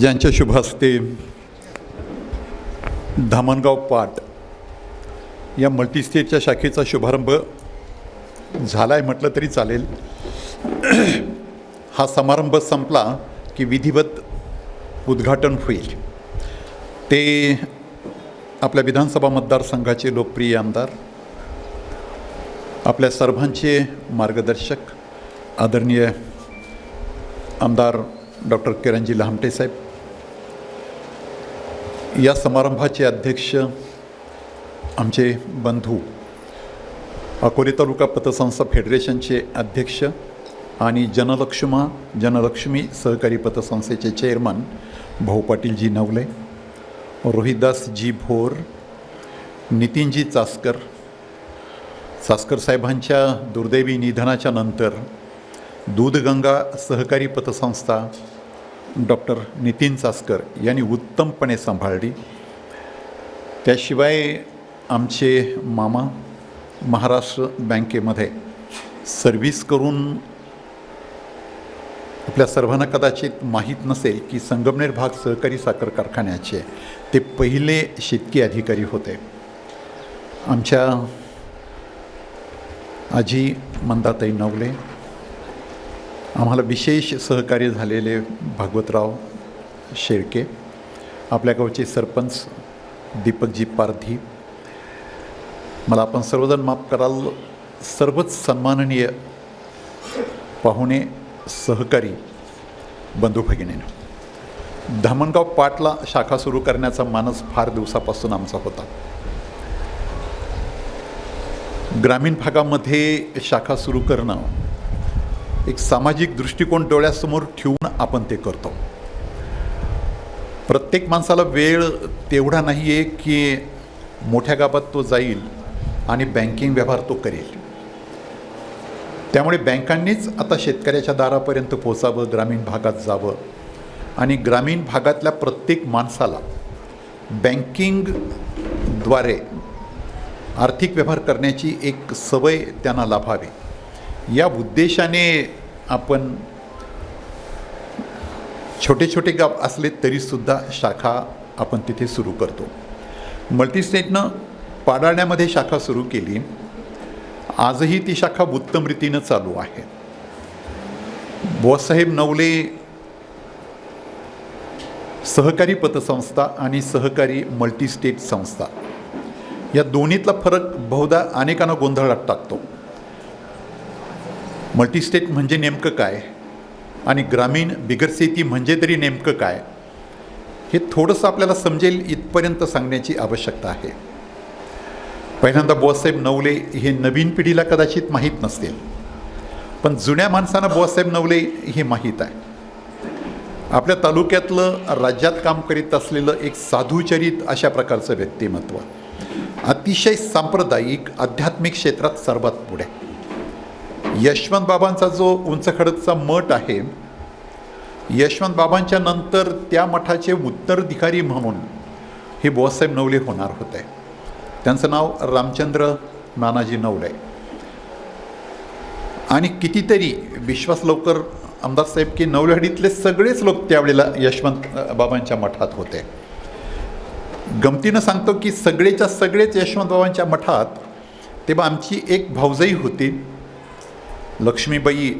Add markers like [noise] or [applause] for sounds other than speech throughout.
ज्यांच्या शुभ हस्ते धामणगाव पाट या मल्टीस्टेटच्या शाखेचा शुभारंभ झाला आहे म्हटलं तरी चालेल. [clears throat] हा समारंभ संपला की विधिवत उद्घाटन होईल. ते आपल्या विधानसभा मतदारसंघाचे लोकप्रिय आमदार आपल्या सर्वांचे मार्गदर्शक आदरणीय आमदार डॉक्टर किरणजी लहामटे साहेब या समारंभाचे अध्यक्ष आमचे बंधू अकोले तालुका पतसंस्था फेडरेशनचे अध्यक्ष आणि जनलक्ष्मा जनलक्ष्मी सहकारी पतसंस्थेचे चेअरमन भाऊ पाटीलजी नवले रोहिदासजी भोर नितीनजी चास्कर चास्कर साहेबांच्या दुर्दैवी निधनाच्या नंतर दूधगंगा सहकारी पतसंस्था डॉक्टर नितीन चासकर यांनी उत्तमपणे सांभाळली. त्याशिवाय आमचे मामा महाराष्ट्र बँकेमध्ये सर्व्हिस करून आपल्या सर्वांना कदाचित माहीत नसेल की संगमनेर भाग सहकारी साखर कारखान्याचे ते पहिले शेतकी अधिकारी होते. आमच्या आजी मंदाताई नवले आम्हाला विशेष सहकार्य झालेले भागवतराव शेळके आपल्या गावचे सरपंच दीपकजी पारधी. मला आपण सर्वजण माफ कराल सर्वच सन्माननीय पाहुणे सहकारी बंधू भगिनीनं. धामणगाव पाटला शाखा सुरू करण्याचा मानस फार दिवसापासून आमचा होता. ग्रामीण भागामध्ये शाखा सुरू करणं एक सामाजिक दृष्टिकोन डोळ्यासमोर ठेवून आपण ते करतो. प्रत्येक माणसाला वेळ तेवढा नाही आहे की मोठ्या गावात तो जाईल आणि बँकिंग व्यवहार तो करेल. त्यामुळे बँकांनीच आता शेतकऱ्याच्या दारापर्यंत पोचावं ग्रामीण भागात जावं आणि ग्रामीण भागातल्या प्रत्येक माणसाला बँकिंगद्वारे आर्थिक व्यवहार करण्याची एक सवय त्यांना लाभावी. या उद्देशाने आपण छोटे छोटे गाव असले तरीसुद्धा शाखा आपण तिथे सुरू करतो. मल्टीस्टेटनं पाडाण्यामध्ये शाखा सुरू केली. आजही ती शाखा उत्तम रीतीनं चालू आहे. बॉसाहेब नवले सहकारी पतसंस्था आणि सहकारी मल्टीस्टेट संस्था. या दोन्हीतला फरक बहुधा अनेकांना गोंधळात टाकतो. मल्टीस्टेट म्हणजे नेमकं काय? आणि ग्रामीण बिगरशेती म्हणजे तरी नेमकं काय? हे थोडंसं आपल्याला समजेल इथपर्यंत सांगण्याची आवश्यकता आहे. पहिल्यांदा बुवासाहेब नवले हे नवीन पिढीला कदाचित माहीत नसतील. पण जुन्या माणसांना बुवासाहेब नवले हे माहीत आहे. आपल्या तालुक्यातलं राज्यात काम करीत असलेलं एक साधुचरित अशा प्रकारचं व्यक्तिमत्व. अतिशय सांप्रदायिक आध्यात्मिक क्षेत्रात सर्वात पुढे. यशवंत बाबांचा जो उंच खडकचा मठ आहे यशवंत बाबांच्या नंतर त्या मठाचे उत्तराधिकारी म्हणून हे बुवासाहेब नवले होणार होते. त्यांचं नाव रामचंद्र नानाजी नवले. आणि कितीतरी विश्वास लवकर आमदार साहेब की नवलहडीतले सगळेच लोक त्यावेळेला यशवंत बाबांच्या मठात होते. गमतीनं सांगतो की सगळेच्या सगळेच यशवंत बाबांच्या मठात तेव्हा आमची एक भाऊजाई होती. लक्ष्मीबाई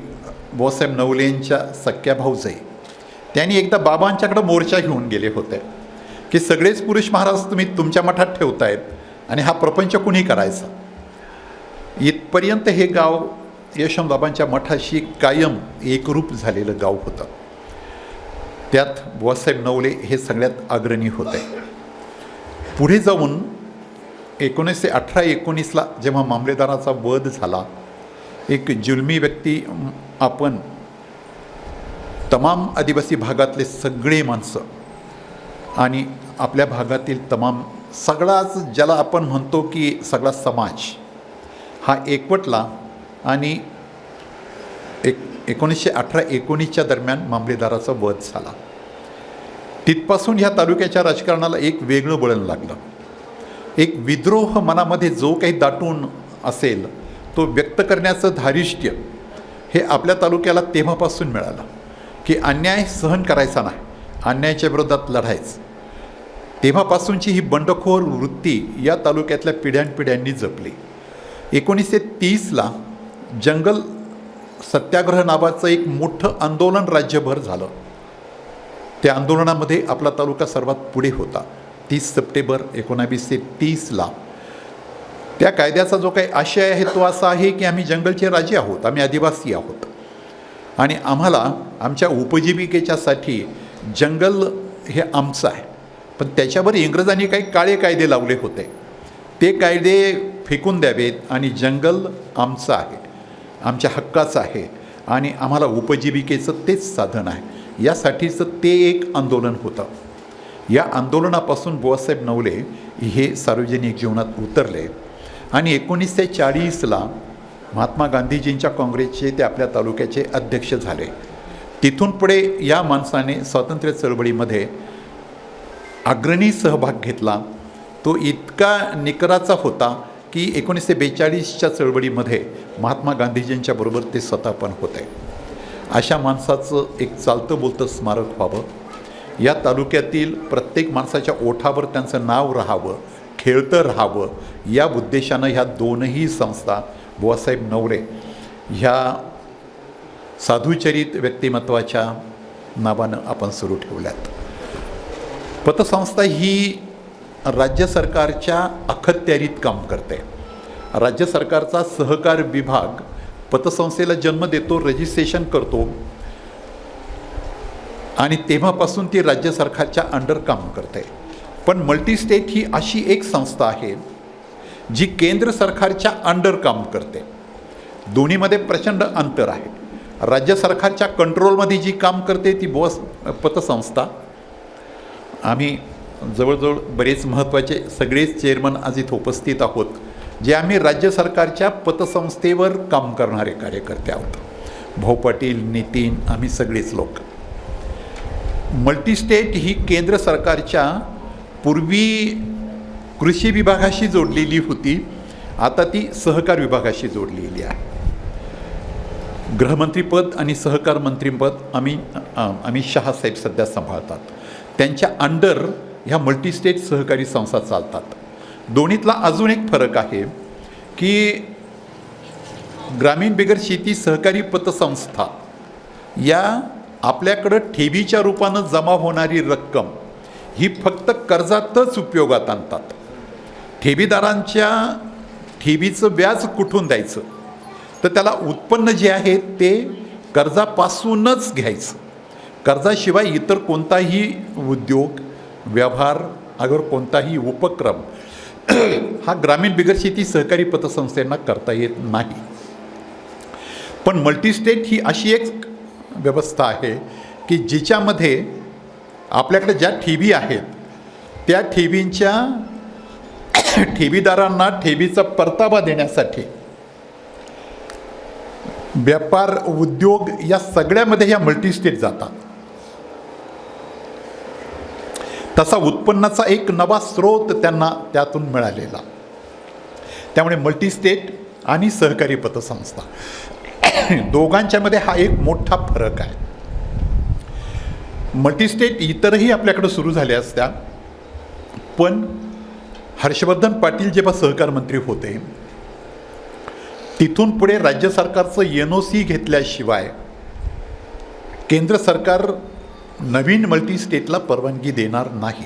बोसाहेब नवलेंच्या सख्या भाऊजाई. त्यांनी एकदा बाबांच्याकडं मोर्चा घेऊन गेले होते. की सगळेच पुरुष महाराज तुम्ही तुमच्या मठात ठेवतायत आणि हा प्रपंच कुणी करायचा? इथपर्यंत हे गाव यशमबाबांच्या मठाशी कायम एकरूप झालेलं गाव होतं. त्यात बुवासाहेब नवले हे सगळ्यात अग्रणी होते. पुढे जाऊन एकोणीसशे अठरा एकोणीसला जेव्हा मामलेदाराचा वध झाला एक जुलमी व्यक्ती आपण तमाम आदिवासी भागातले सगळे माणसं आणि आपल्या भागातील तमाम सगळाच ज्याला आपण म्हणतो की सगळा समाज हा एकवटला आणि एक एकोणीसशे अठरा एकोणीसच्या दरम्यान मामलेदाराचा वध झाला. तिथपासून ह्या तालुक्याच्या राजकारणाला एक वेगळं वळण लागलं. एक विद्रोह मनामध्ये जो काही दाटून असेल तो व्यक्त करण्याचं धारिष्ट्य हे आपल्या तालुक्याला तेव्हापासून मिळालं की अन्याय सहन करायचा नाही अन्यायाच्या विरोधात लढायचं. तेव्हापासूनची ही बंडखोर वृत्ती या तालुक्यातल्या पिढ्यानपिढ्यांनी जपली. एकोणीसशे तीसला जंगल सत्याग्रह नावाचं एक मोठं आंदोलन राज्यभर झालं. त्या आंदोलनामध्ये आपला तालुका सर्वात पुढे होता. तीस सप्टेंबर एकोणावीसशे तीसला त्या कायद्याचा जो काही आशय आहे तो असा आहे की आम्ही जंगलचे राजे आहोत आम्ही आदिवासी आहोत. आणि आम्हाला आमच्या उपजीविकेच्यासाठी जंगल हे आमचं आहे. पण त्याच्यावर इंग्रजांनी काही काळे कायदे लावले होते. ते कायदे फेकून द्यावेत आणि जंगल आमचं आहे आमच्या हक्काचं आहे आणि आम्हाला उपजीविकेचं तेच साधन आहे. यासाठीचं ते एक आंदोलन होतं. या आंदोलनापासून बुवासाहेब नवले हे सार्वजनिक जीवनात उतरले. आणि एकोणीसशे चाळीसला महात्मा गांधीजींच्या काँग्रेसचे ते आपल्या तालुक्याचे अध्यक्ष झाले. तिथून पुढे या माणसाने स्वातंत्र्य चळवळीमध्ये अग्रणी सहभाग घेतला. तो इतका निकराचा होता की एकोणीसशे बेचाळीसच्या चळवळीमध्ये महात्मा गांधीजींच्या बरोबर ते स्वतः पण होते. अशा माणसाचं एक चालतं बोलतं स्मारक व्हावं. या तालुक्यातील प्रत्येक माणसाच्या ओठावर त्यांचं नाव राहावं. खेळतं राहावं या उद्देशानं ह्या दोनही संस्था बुवासाहेब नवरे ह्या साधुचरित व्यक्तिमत्वाच्या नावानं आपण सुरू ठेवल्यात. पतसंस्था ही राज्य सरकारच्या अखत्यारीत काम करते. राज्य सरकारचा सहकार विभाग पतसंस्थेला जन्म देतो रजिस्ट्रेशन करतो आणि तेव्हापासून ती राज्य सरकारच्या अंडर काम करते. पण मल्टीस्टेट ही अशी एक संस्था आहे जी केंद्र सरकारच्या अंडर काम करते. दोन्हीमध्ये प्रचंड अंतर आहे. राज्य सरकारच्या कंट्रोलमध्ये जी काम करते ती बस पतसंस्था. आम्ही जवळजवळ बरेच महत्त्वाचे सगळेच चेअरमन आज इथं उपस्थित आहोत जे आम्ही राज्य सरकारच्या पतसंस्थेवर काम करणारे कार्यकर्ते आहोत. भाऊ पाटील नितीन आम्ही सगळेच लोक. मल्टीस्टेट ही केंद्र सरकारच्या पूर्वी कृषी विभागाशी जोडलेली होती आता ती सहकार विभागाशी जोडलेली आहे. गृहमंत्रीपद आणि सहकार मंत्रीपद आम्ही अमित शहा साहेब सध्या सांभाळतात. त्यांच्या अंडर ह्या मल्टीस्टेट सहकारी संस्था चालतात. दोन्हीतला अजून एक फरक आहे की ग्रामीण बिगर शेती सहकारी पतसंस्था या आपल्याकडं ठेवीच्या रूपानं जमा होणारी रक्कम ही फक्त कर्जातच उपयोगात आणतात. ठेवीदारांच्या ठेवीचं व्याज कुठून द्यायचं? तर त्याला उत्पन्न जे आहे ते कर्जापासूनच घ्यायचं. कर्जाशिवाय इतर कोणताही उद्योग व्यवहार अगर कोणताही उपक्रम [clears throat] हा ग्रामीण बिगर शेती सहकारी पतसंस्थेंना करता येत नाही. पण मल्टीस्टेट ही अशी एक व्यवस्था आहे की जिच्यामध्ये आपल्याकडे ज्या ठेवी आहेत त्या ठेवींच्या [coughs] ठेवीदारांना ठेवीचा परतावा देण्यासाठी व्यापार उद्योग या सगळ्यामध्ये ह्या मल्टीस्टेट जातात. तसा उत्पन्नाचा एक नवा स्रोत त्यांना त्यातून मिळालेला. त्यामुळे मल्टीस्टेट आणि सहकारी पतसंस्था. [coughs] दोघांच्यामध्ये हा एक मोठा फरक आहे. मल्टीस्टेट इतरही आपल्याकडं सुरू झाल्या असत्या. पण हर्षवर्धन पाटील जेव्हा सहकार मंत्री होते तिथून पुढे राज्य सरकारचं एन ओ सी घेतल्याशिवाय केंद्र सरकार नवीन मल्टीस्टेटला परवानगी देणार नाही.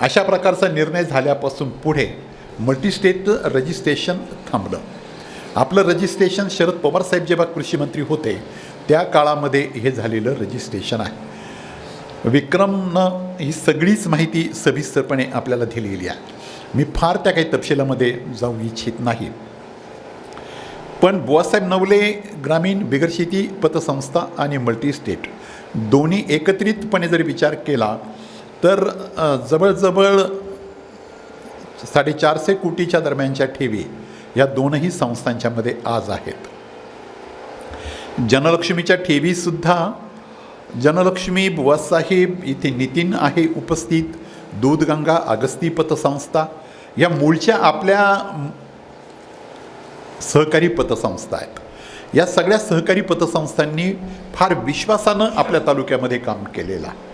अशा प्रकारचा निर्णय झाल्यापासून पुढे मल्टीस्टेट रजिस्ट्रेशन थांबलं. आपलं रजिस्ट्रेशन शरद पवार साहेब जेव्हा कृषी मंत्री होते त्या काळामध्ये हे झालेलं रजिस्ट्रेशन आहे. विक्रमनं ही सगळीच माहिती सविस्तरपणे आपल्याला दिलेली आहे. मी फार त्या काही तपशिलामध्ये जाऊ इच्छित नाही. पण बुवासाहेब नवले ग्रामीण बिगरशेती पतसंस्था आणि मल्टीस्टेट दोन्ही एकत्रितपणे जर विचार केला तर जवळजवळ साडेचारशे कोटीच्या दरम्यानच्या ठेवी या दोनही संस्थांच्यामध्ये आज आहेत. जनलक्ष्मीच्या ठेवीसुद्धा जनलक्ष्मी बुवासाहेब इथे नितीन आहे उपस्थित. दूधगंगा अगस्ती पतसंस्था या मूळच्या आपल्या सहकारी पतसंस्था आहेत. या सगळ्या सहकारी पतसंस्थांनी फार विश्वासानं आपल्या तालुक्यामध्ये काम केलेलं आहे.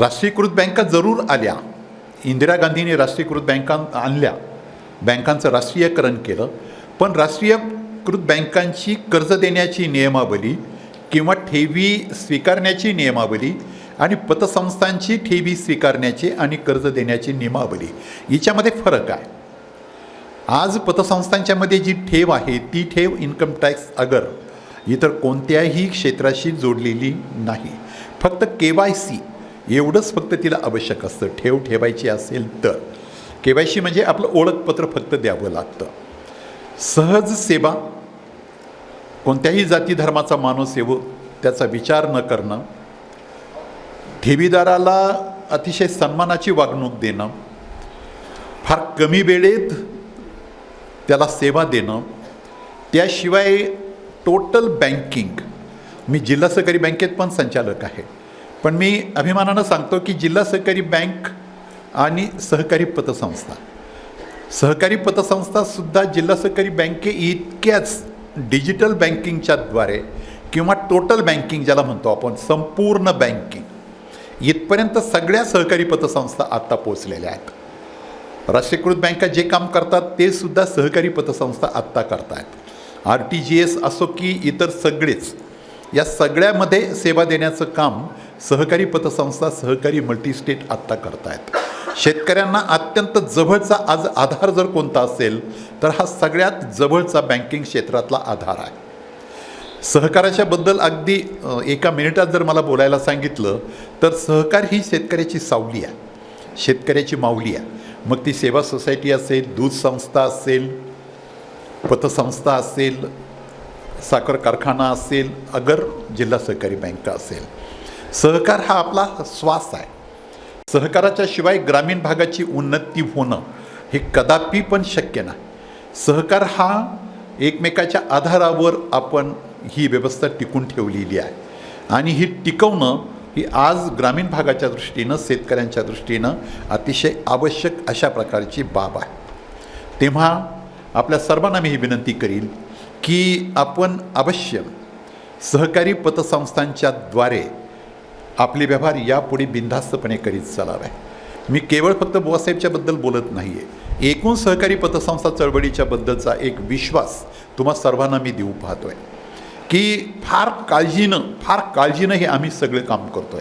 राष्ट्रीयकृत बँका जरूर आल्या. इंदिरा गांधीने राष्ट्रीयकृत बँका आणल्या. बँकांचं राष्ट्रीयकरण केलं. पण राष्ट्रीयकृत बँकांची कर्ज देण्याची नियमावली किंवा ठेवी स्वीकारण्याची नियमावली आणि पतसंस्थांची ठेवी स्वीकारण्याची आणि कर्ज देण्याची नियमावली. हिच्यामध्ये फरक आहे. आज पतसंस्थांच्यामध्ये जी ठेव आहे ती ठेव इन्कम टॅक्स अगर इतर कोणत्याही क्षेत्राशी जोडलेली नाही. फक्त के वाय सी एवढंच फक्त तिला आवश्यक असतं. ठेव ठेवायची असेल तर. के वाय सी म्हणजे आपलं ओळखपत्र फक्त द्यावं लागतं. सहज सेवा कोणत्याही जाती धर्माचा माणूस येऊ त्याचा विचार न करणं ठेवीदाराला अतिशय सन्मानाची वागणूक देणं फार कमी वेळेत त्याला सेवा देणं त्याशिवाय टोटल बँकिंग मी जिल्हा सहकारी बँकेत पण संचालक आहे. पण मी अभिमानानं सांगतो की जिल्हा सहकारी बँक आणि सहकारी पतसंस्था. सहकारी पतसंस्थासुद्धा जिल्हा सहकारी बँके इतक्याच डिजिटल बँकिंगच्याद्वारे किंवा टोटल बँकिंग ज्याला म्हणतो आपण संपूर्ण बँकिंग इथपर्यंत सगळ्या सहकारी पतसंस्था आत्ता पोचलेल्या आहेत. राष्ट्रीयकृत बँका जे काम करतात ते सुद्धा सहकारी पतसंस्था आत्ता करतायत. आर टी जी एस असो की इतर सगळेच या सगळ्यामध्ये सेवा देण्याचं काम सहकारी पतसंस्था सहकारी मल्टीस्टेट आत्ता करतायत. शेतकऱ्यांना अत्यंत जवळचा आज आधार जर कोणता असेल तर हा सगळ्यात जवळचा बँकिंग क्षेत्रातला आधार आहे. सहकाराच्या बद्दल अगदी एका मिनिटात जर मला बोलायला सांगितलं तर सहकार ही शेतकऱ्याची सावली आहे. शेतकऱ्याची माऊली आहे. मग ती सेवा सोसायटी असेल दूध संस्था असेल पतसंस्था असेल साखर कारखाना असेल अगर जिल्हा सहकारी बँक असेल. सहकार हा आपला श्वास आहे. सहकाराच्या शिवाय ग्रामीण भागाची उन्नती होणं हे कदापि पण शक्य नाही. सहकार हा एकमेकाच्या आधारावर आपण ही व्यवस्था टिकून ठेवलेली आहे. आणि ही टिकवणं ही आज ग्रामीण भागाच्या दृष्टीनं शेतकऱ्यांच्या दृष्टीनं अतिशय आवश्यक अशा प्रकारची बाब आहे. तेव्हा आपल्या सर्वांना मी ही विनंती करील की आपण अवश्य सहकारी पतसंस्थांच्याद्वारे आपले व्यवहार यापुढे बिनधास्तपणे करीत चालावे मी केवळ फक्त बुवासाहेबच्याबद्दल बोलत नाही आहे एकूण सहकारी पतसंस्था चळवळीच्या बद्दलचा एक विश्वास तुम्हा सर्वांना मी देऊ पाहतोय. की फार काळजीनं फार काळजीनं हे आम्ही सगळं काम करतोय.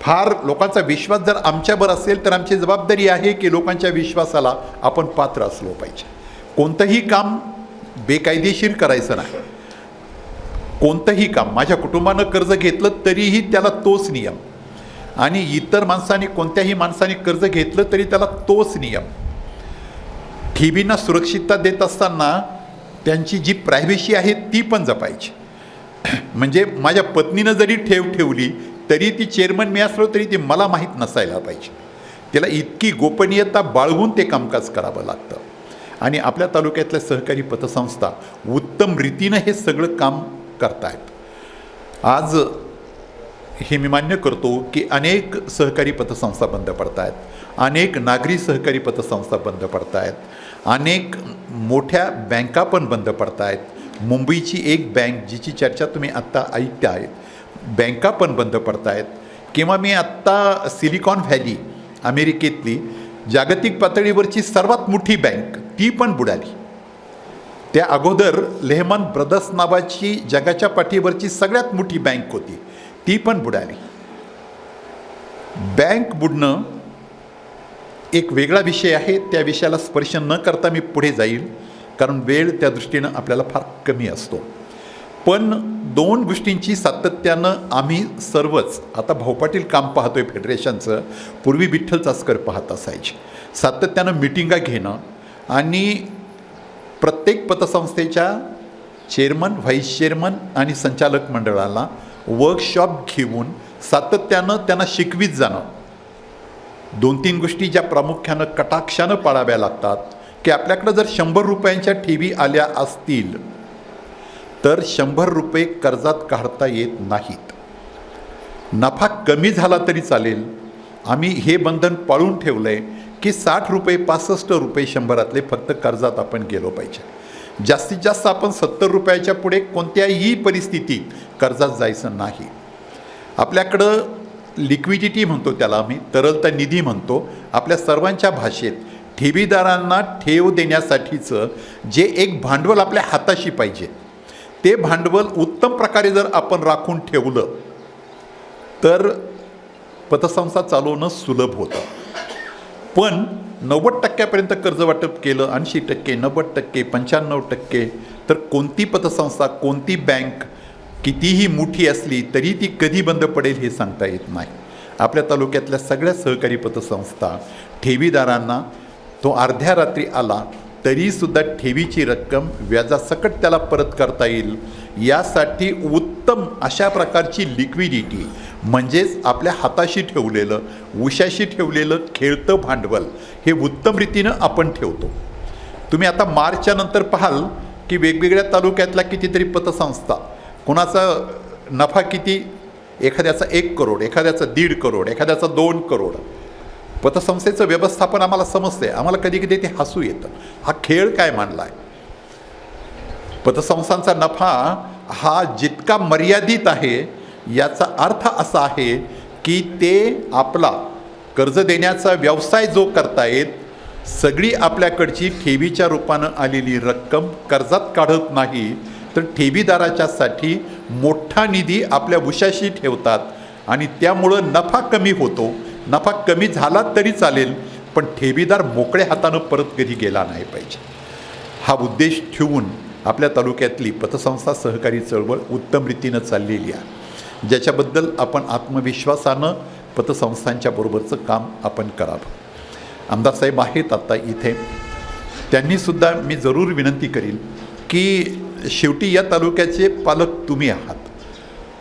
फार लोकांचा विश्वास जर आमच्यावर असेल तर आमची जबाबदारी आहे की लोकांच्या विश्वासाला आपण पात्र असलो पाहिजे. कोणतंही काम बेकायदेशीर करायचं नाही. कोणतंही काम माझ्या कुटुंबानं कर्ज घेतलं तरीही त्याला तोच नियम. आणि इतर माणसाने कोणत्याही माणसाने कर्ज घेतलं तरी त्याला तोच नियम. ठेवींना सुरक्षितता देत असताना त्यांची जी प्रायव्हेसी आहे ती पण जपायची. [clears throat] म्हणजे माझ्या पत्नीनं जरी ठेव ठेवली तरी ती चेअरमन मी असलो तरी ती मला माहीत नसायला पाहिजे. त्याला इतकी गोपनीयता बाळगून ते कामकाज करावं लागतं. आणि आपल्या तालुक्यातल्या सहकारी पतसंस्था उत्तम रीतीनं हे सगळं काम करतायत. आज हे मी मान्य करतो की अनेक सहकारी पतसंस्था बंद पडत आहेत अनेक नागरी सहकारी पतसंस्था बंद पडत आहेत अनेक मोठ्या बँका पण बंद पडत आहेत मुंबईची एक बँक जिची चर्चा तुम्ही आत्ता ऐकता आहेत बँका पण बंद पडत आहेत किंवा मी आत्ता सिलिकॉन व्हॅली अमेरिकेतली जागतिक पातळीवरची सर्वात मोठी बँक ती पण बुडाली. त्या अगोदर लेहमन ब्रदर्स नावाची जगाच्या पाठीवरची सगळ्यात मोठी बँक होती. ती पण बुडाली. बँक बुडणं एक वेगळा विषय आहे. त्या विषयाला स्पर्श न करता मी पुढे जाईल. कारण वेळ त्या दृष्टीनं आपल्याला फार कमी असतो. पण दोन गोष्टींची सातत्यानं आम्ही सर्वच आता भाऊ पाटील काम पाहतोय फेडरेशनचं पूर्वी विठ्ठल चासकर पाहत असायचे. सातत्यानं मिटिंगा घेणं आणि प्रत्येक पतसंस्थेच्या चेअरमन व्हाईस चेअरमन आणि संचालक मंडळाला वर्कशॉप घेऊन सातत्यानं त्यांना शिकवीत जाणं. दोन तीन गोष्टी ज्या प्रामुख्यानं कटाक्षानं पाळाव्या लागतात की आपल्याकडं जर शंभर रुपयांच्या ठेवी आल्या असतील तर शंभर रुपये कर्जात काढता येत नाहीत. नफा कमी झाला तरी चालेल. आम्ही हे बंधन पाळून ठेवलं आहे की साठ रुपये पासष्ट रुपये शंभरातले फक्त कर्जात आपण गेलो पाहिजे. जास्तीत जास्त आपण सत्तर रुपयाच्या पुढे कोणत्याही परिस्थितीत कर्जात जायचं नाही. आपल्याकडं लिक्विडिटी म्हणतो त्याला आम्ही तरलता निधी म्हणतो. आपल्या सर्वांच्या भाषेत ठेवीदारांना ठेव देण्यासाठीचं जे एक भांडवल आपल्या हाताशी पाहिजे ते भांडवल उत्तम प्रकारे जर आपण राखून ठेवलं तर पतसंस्था चालवणं सुलभ होतं. पण नव्वद टक्क्यापर्यंत कर्ज वाटप केलं ऐंशी टक्के नव्वद टक्के पंच्याण्णव टक्के तर कोणती पतसंस्था कोणती बँक कितीही मोठी असली तरी ती कधी बंद पडेल हे सांगता येत नाही. आपल्या तालुक्यातल्या सगळ्या सहकारी पतसंस्था ठेवीदारांना तो अर्ध्या रात्री आला तरीसुद्धा ठेवीची रक्कम व्याजासकट त्याला परत करता येईल. यासाठी उत्तम अशा प्रकारची लिक्विडिटी म्हणजेच आपल्या हाताशी ठेवलेलं उशाशी ठेवलेलं खेळतं भांडवल हे उत्तम रीतीनं आपण ठेवतो. तुम्ही आता मार्चच्या नंतर पाहाल की वेगवेगळ्या तालुक्यातल्या कितीतरी पतसंस्था कुणाचा नफा किती एखाद्याचा एक करोड एखाद्याचा दीड करोड एखाद्याचा दोन करोड. पतसंस्थेचं व्यवस्थापन आम्हाला समजते आम्हाला कधी कधी ते हसू येतं. हा खेळ काय मांडला आहे पतसंस्थांचा नफा हा जितका मर्यादित आहे याचा अर्थ असा आहे की ते आपला कर्ज देण्याचा व्यवसाय जो करतायत सगळी आपल्याकडची ठेवीच्या रूपानं आलेली रक्कम कर्जात काढत नाही तर ठेवीदाराच्यासाठी मोठा निधी आपल्या उशाशी ठेवतात आणि त्यामुळं नफा कमी होतो. नफा कमी झाला तरी चालेल पण ठेवीदार मोकळ्या हातानं परत कधी गेला नाही पाहिजे. हा उद्देश ठेवून आपल्या तालुक्यातली पतसंस्था सहकारी चळवळ उत्तम रीतीनं चाललेली आहे. ज्याच्याबद्दल आपण आत्मविश्वासानं पतसंस्थांच्या बरोबरचं काम आपण करावं. आमदार साहेब आहेत आत्ता इथे. त्यांनीसुद्धा मी जरूर विनंती करील की शेवटी या तालुक्याचे पालक तुम्ही आहात.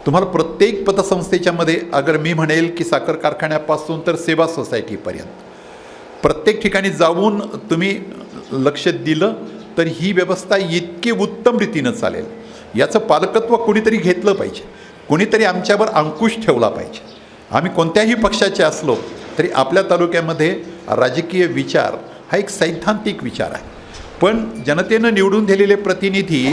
तुम्हाला प्रत्येक पतसंस्थेच्यामध्ये अगर मी म्हणेल की साखर कारखान्यापासून तर सेवा सोसायटीपर्यंत प्रत्येक ठिकाणी जाऊन तुम्ही लक्ष दिलं तर ही व्यवस्था इतकी उत्तम रीतीनं चालेल. याचं पालकत्व कोणीतरी घेतलं पाहिजे. कोणीतरी आमच्यावर अंकुश ठेवला पाहिजे. आम्ही कोणत्याही पक्षाचे असलो तरी आपल्या तालुक्यामध्ये राजकीय विचार हा एक सैद्धांतिक विचार आहे. पण जनतेनं निवडून दिलेले प्रतिनिधी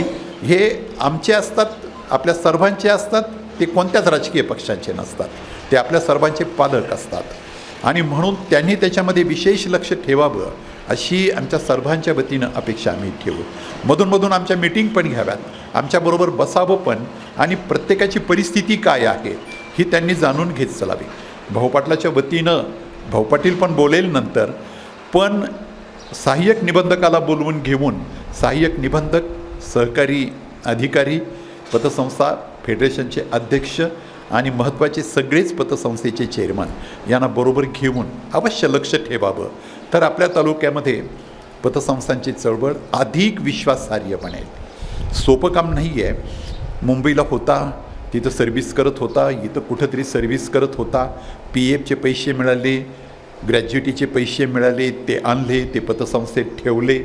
हे आमचे असतात आपल्या सर्वांचे असतात ते कोणत्याच राजकीय पक्षांचे नसतात. ते आपल्या सर्वांचे पालक असतात. आणि म्हणून त्यांनी त्याच्यामध्ये विशेष लक्ष ठेवावं अशी आमच्या सर्वांच्या वतीनं अपेक्षा आम्ही ठेवू. मधूनमधून आमच्या मीटिंग पण घ्याव्यात. आमच्याबरोबर बसावं पण आणि प्रत्येकाची परिस्थिती काय आहे ही त्यांनी जाणून घेत चलावी. भाऊपाटलाच्या वतीनं भाऊपाटील पण बोलेल नंतर पण सहाय्यक निबंधकाला बोलवून घेऊन सहाय्यक निबंधक सहकारी अधिकारी पतसंस्था फेडरेशनचे अध्यक्ष आणि महत्त्वाचे सगळेच पतसंस्थेचे चेअरमन यांना बरोबर घेऊन अवश्य लक्ष ठेवावं. तर आपल्या तालुक्यामध्ये पतसंस्थांची चळवळ अधिक विश्वासार्ह बनेल सोपं काम नाही आहे मुंबईला होता तिथं सर्व्हिस करत होता इथं कुठंतरी सर्व्हिस करत होता. पी एफचे पैसे मिळाले ग्रॅज्युटीचे पैसे मिळाले ते आणले ते पतसंस्थेत ठेवले.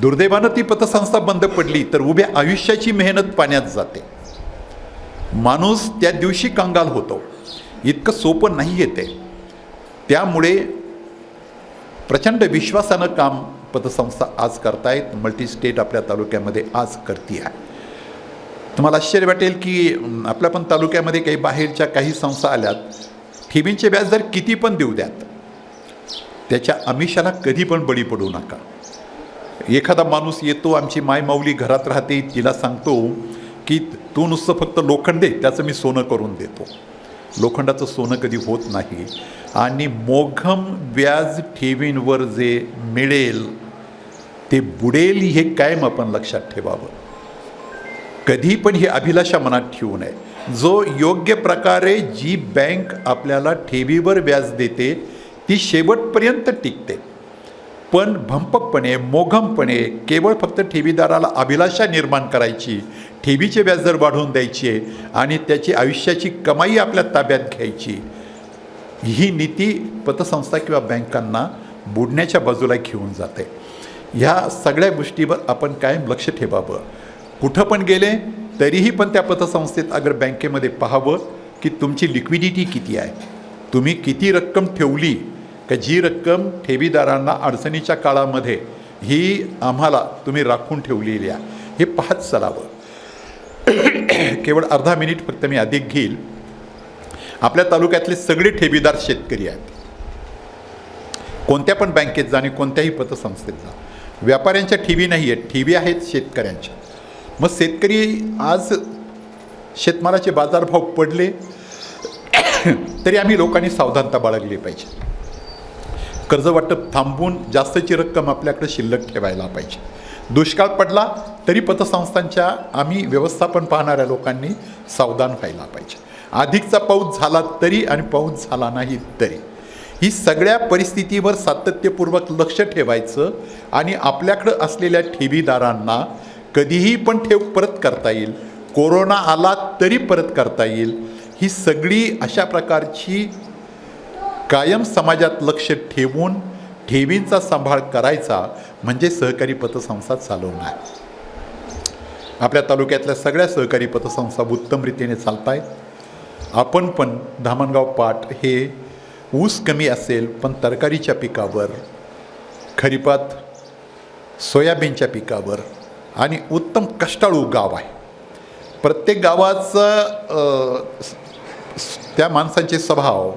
दुर्दैवानं ती पतसंस्था बंद पडली तर उभ्या आयुष्याची मेहनत पाण्यात जाते. माणूस त्या दिवशी कंगाल होतो. इतकं सोपं नाही येते त्यामुळे प्रचंड विश्वासानं काम पतसंस्था आज करतायत. मल्टीस्टेट आपल्या तालुक्यामध्ये आज करते आहे तुम्हाला आश्चर्य वाटेल की आपल्या पण तालुक्यामध्ये काही बाहेरच्या काही संस्था आल्यात. ठेवींचे व्याजदर किती पण देऊ द्यात. त्याच्या आमिषाला कधी पण बळी पडू नका. एखादा माणूस येतो आमची मायमाऊली घरात राहते तिला सांगतो की तू नुसतं फक्त लोखंड दे त्याचं मी सोनं करून देतो. लोखंडाचं सोनं कधी होत नाही. आणि मोघम व्याज ठेवींवर जे मिळेल ते बुडेल हे कायम आपण लक्षात ठेवावं. कधी पण ही अभिलाषा मनात ठेवू नये. जो योग्य प्रकारे जी बँक आपल्याला ठेवीवर व्याज देते ती शेवटपर्यंत टिकते. पण भंपकपणे मोघमपणे केवळ फक्त ठेवीदाराला अभिलाषा निर्माण करायची ठेवीचे व्याजदर वाढवून द्यायचे आणि त्याची आयुष्याची कमाई आपल्या ताब्यात घ्यायची ही नीती पतसंस्था किंवा बँकांना बुडण्याच्या बाजूला घेऊन जाते. ह्या सगळ्या गोष्टीवर आपण कायम लक्ष ठेवावं. कुठं पण गेले तरीही पण त्या पतसंस्थेत अगर बँकेमध्ये पाहावं की तुमची लिक्विडिटी किती आहे. तुम्ही किती रक्कम ठेवली का जी रक्कम ठेवीदारांना अडचणीच्या काळामध्ये ही आम्हाला तुम्ही राखून ठेवलेली आहे. हे पाहत चालावं. केवळ अर्धा मिनिट फक्त मी अधिक घेईल. आपल्या तालुक्यातले सगळे ठेवीदार शेतकरी आहेत. कोणत्या पण बँकेत जा आणि कोणत्याही पतसंस्थेत जा. व्यापाऱ्यांच्या ठेवी नाही आहेत ठेवी आहेत शेतकऱ्यांच्या. मग शेतकरी आज शेतमालाचे बाजारभाव पडले तरी आम्ही लोकांनी सावधानता बाळगली पाहिजे. कर्ज वाटप थांबवून जास्तची रक्कम आपल्याकडे शिल्लक ठेवायला पाहिजे. दुष्काळ पडला तरी पतसंस्थांच्या आम्ही व्यवस्थापन पाहणाऱ्या लोकांनी सावधान व्हायला पाहिजे. अधिकचा पाऊस झाला तरी आणि पाऊस झाला नाही तरी. ही सगळ्या परिस्थितीवर सातत्यपूर्वक लक्ष ठेवायचं आणि आपल्याकडं असलेल्या ठेवीदारांना कधीही पण ठेव परत करता येईल. कोरोना आला तरी परत करता येईल. ही सगळी अशा प्रकारची कायम समाजात लक्ष ठेवून ठेवींचा सांभाळ करायचा म्हणजे सहकारी पतसंस्था चालवणार. आपल्या तालुक्यातल्या सगळ्या सहकारी पतसंस्था उत्तम रीतीने चालत आहेत आपण पण धामणगाव पाट हे ऊस कमी असेल पण तरकारीच्या पिकावर खरीपात सोयाबीनच्या पिकावर आणि उत्तम कष्टाळू गाव आहे. प्रत्येक गावाचं त्या माणसांचे स्वभाव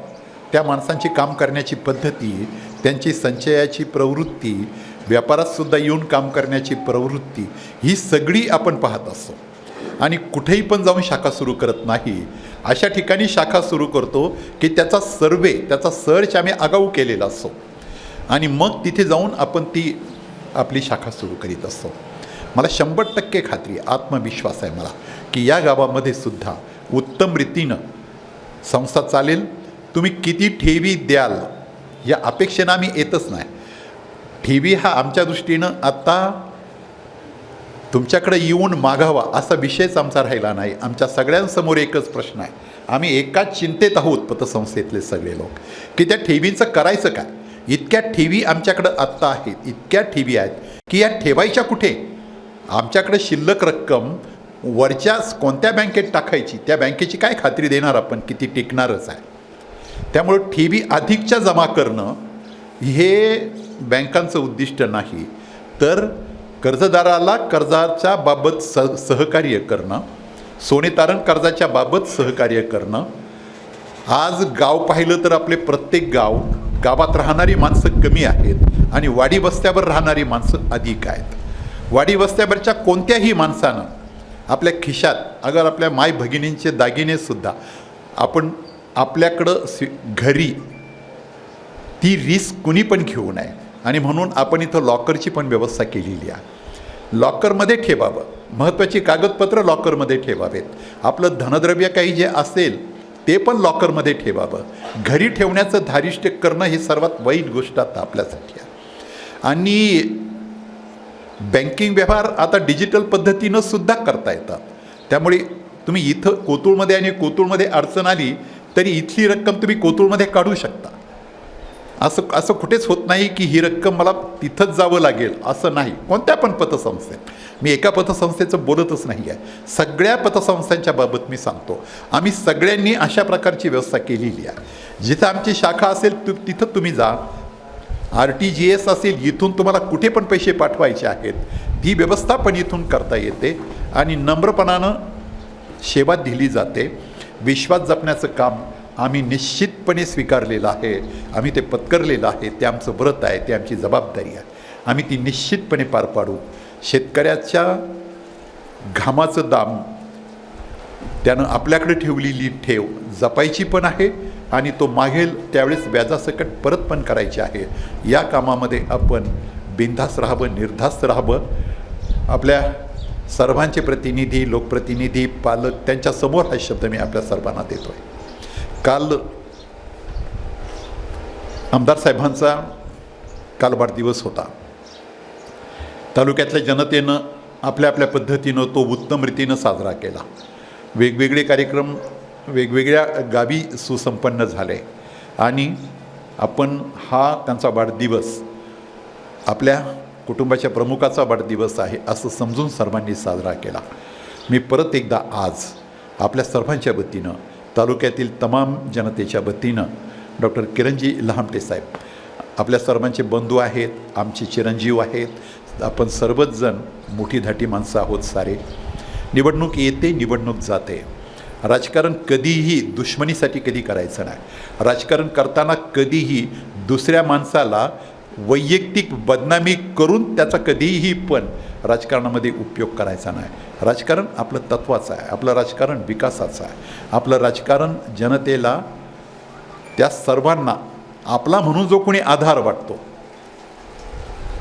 त्या माणसांची काम करण्याची पद्धती त्यांची संचयाची प्रवृत्ती व्यापारात सुद्धा येऊन काम करण्याची प्रवृत्ती ही सगळी आपण पाहत असतो. आणि कुठेही पण जाऊन शाखा सुरू करत नाही अशा ठिकाणी शाखा सुरू करतो की त्याचा सर्वे त्याचा सर्च आम्ही आगाऊ केलेला असतो. आणि मग तिथे जाऊन आपण ती आपली शाखा सुरू करीत असतो. मला शंभर टक्के खात्री आत्मविश्वास आहे मला की या गावामध्ये सुद्धा उत्तम रीतीनं संस्था चालेल. तुम्ही किती ठेवी द्याल या अपेक्षेनं आम्ही येतच नाही. टी व्ही हा आमच्या दृष्टीनं आत्ता तुमच्याकडे येऊन मागावा असा विषयच आमचा राहिला नाही. आमच्या सगळ्यांसमोर एकच प्रश्न आहे. आम्ही एकाच चिंतेत आहोत पतसंस्थेतले सगळे लोक. की त्या ठेवींचं करायचं काय? इतक्या ठेवी आमच्याकडं आत्ता आहेत. इतक्या ठेवी आहेत की या ठेवायच्या कुठे? आमच्याकडे शिल्लक रक्कम वरच्या कोणत्या बँकेत टाकायची? त्या बँकेची काय खात्री देणार आपण? किती टिकणारच आहे. त्यामुळं ठेवी अधिकच्या जमा करणं हे बँकांचं उद्दिष्ट नाही तर कर्जदाराला कर्जाच्या बाबत स सहकार्य करणं सोने तारण कर्जाच्या बाबत सहकार्य करणं. आज गाव पाहिलं तर आपले प्रत्येक गाव गावात राहणारी माणसं कमी आहेत आणि वाडी वस्त्यावर राहणारी माणसं अधिक आहेत. वाडी वस्त्यावरच्या कोणत्याही माणसानं आपल्या खिशात अगर आपल्या माय भगिनींचे दागिनेसुद्धा आपण आपल्याकडं स्वी घरी ती रिस्क कुणी पण घेऊ नये. आणि म्हणून आपण इथं लॉकरची पण व्यवस्था केलेली आहे. लॉकरमध्ये ठेवावं. महत्त्वाची कागदपत्रं लॉकरमध्ये ठेवावेत. आपलं धनद्रव्य काही जे असेल ते पण लॉकरमध्ये ठेवावं. घरी ठेवण्याचं धारिष्ट्य करणं ही सर्वात वाईट गोष्ट आता आपल्यासाठी आहे. आणि बँकिंग व्यवहार आता डिजिटल पद्धतीनं सुद्धा करता येतात. त्यामुळे तुम्ही इथं कोतुळमध्ये आणि कोतुळमध्ये अडचण आली तरी इथली रक्कम तुम्ही कोतुळमध्ये काढू शकता. असं असं कुठेच होत नाही की ही रक्कम मला तिथंच जावं लागेल असं नाही. कोणत्या पण पतसंस्थेत. मी एका पतसंस्थेचं बोलतच नाही आहे सगळ्या पतसंस्थांच्या बाबत मी सांगतो. आम्ही सगळ्यांनी अशा प्रकारची व्यवस्था केलेली आहे. जिथं आमची शाखा असेल तु तिथं तुम्ही जा. आर टी जी एस असेल इथून तुम्हाला कुठे पण पैसे पाठवायचे आहेत ती व्यवस्था पण इथून करता येते आणि नम्रपणानं सेवा दिली जाते. विश्वास जपण्याचं काम आम्ही निश्चितपणे स्वीकारलेलं आहे. आम्ही ते पत्करलेलं आहे. ते आमचं व्रत आहे. ते आमची जबाबदारी आहे. आम्ही ती निश्चितपणे पार पाडू. शेतकऱ्याच्या घामाचं दाम त्यानं आपल्याकडे ठेवलेली ठेव जपायची पण आहे आणि तो मागेल त्यावेळेस व्याजासकट परत पण करायची आहे. या कामामध्ये आपण बिनधास्त राहावं निर्धास्त राहावं. आपल्या सर्वांचे प्रतिनिधी लोकप्रतिनिधी पालक त्यांच्यासमोर हा शब्द मी आपल्या सर्वांना देतो आहे काल आमदार साहेबांचा काल वाढदिवस होता. तालुक्यातल्या जनतेनं आपल्या आपल्या पद्धतीनं तो उत्तम रीतीनं साजरा केला. वेगवेगळे कार्यक्रम वेगवेगळ्या गावी सुसंपन्न झाले आणि आपण हा त्यांचा वाढदिवस आपल्या कुटुंबाच्या प्रमुखाचा वाढदिवस आहे असं समजून सर्वांनी साजरा केला. मी परत एकदा आज आपल्या सर्वांच्या वतीनं तालुक्यातील तमाम जनतेच्या वतीनं डॉक्टर किरणजी लहामटे साहेब. आपल्या सर्वांचे बंधू आहेत आमचे चिरंजीव आहेत. आपण सर्वच जण मोठी धाटी माणसं आहोत सारे. निवडणूक येते निवडणूक जाते. राजकारण कधीही दुश्मनीसाठी कधी करायचं नाही. राजकारण करताना कधीही दुसऱ्या माणसाला वैयक्तिक बदनामी करून त्याचा कधीही पण राजकारणामध्ये उपयोग करायचा नाही. राजकारण आपलं तत्वाचं आहे. आपलं राजकारण विकासाचं आहे. आपलं राजकारण जनतेला त्या सर्वांना आपला म्हणून जो कोणी आधार वाटतो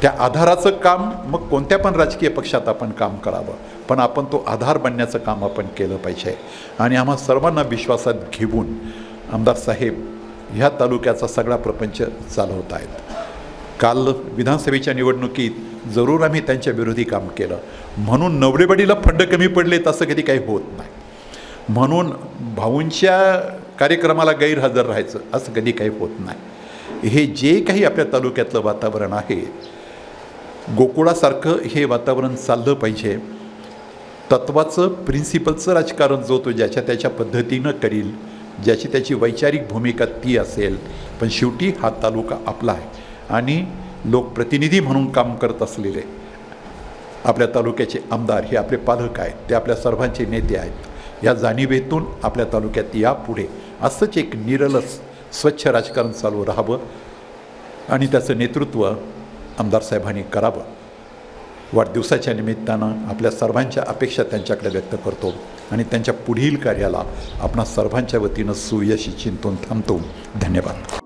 त्या आधाराचं काम मग कोणत्या पण राजकीय पक्षात आपण काम करावं. पण आपण तो आधार बनण्याचं काम आपण केलं पाहिजे. आणि आम्हा सर्वांना विश्वासात घेऊन आमदार साहेब ह्या तालुक्याचा सगळा प्रपंच चालवत आहेत. काल विधानसभेच्या निवडणुकीत जरूर आम्ही त्यांच्या विरोधी काम केलं. म्हणून नवरेबडीला फंड कमी पडले तसं कधी काही होत नाही. म्हणून भाऊंच्या कार्यक्रमाला गैरहजर राहायचं असं कधी काही होत नाही. हे जे काही आपल्या तालुक्यातलं वातावरण आहे गोकुळासारखं हे वातावरण चाललं पाहिजे. तत्वाचं प्रिन्सिपलचं राजकारण जो तो ज्याच्या त्याच्या पद्धतीनं करील ज्याची त्याची वैचारिक भूमिका ती असेल. पण शेवटी हा तालुका आपला आहे. आणि लोकप्रतिनिधी म्हणून काम करत असलेले आपल्या तालुक्याचे आमदार हे आपले पालक आहेत ते आपल्या सर्वांचे नेते आहेत. या जाणीवेतून आपल्या तालुक्यात यापुढे असंच एक निरलस स्वच्छ राजकारण चालू राहावं आणि त्याचं नेतृत्व आमदार साहेबांनी करावं. वाढदिवसाच्या निमित्तानं आपल्या सर्वांच्या अपेक्षा त्यांच्याकडे व्यक्त करतो आणि त्यांच्या पुढील कार्याला आपणा सर्वांच्या वतीनं सुयशी चिंतून थांबतो. धन्यवाद.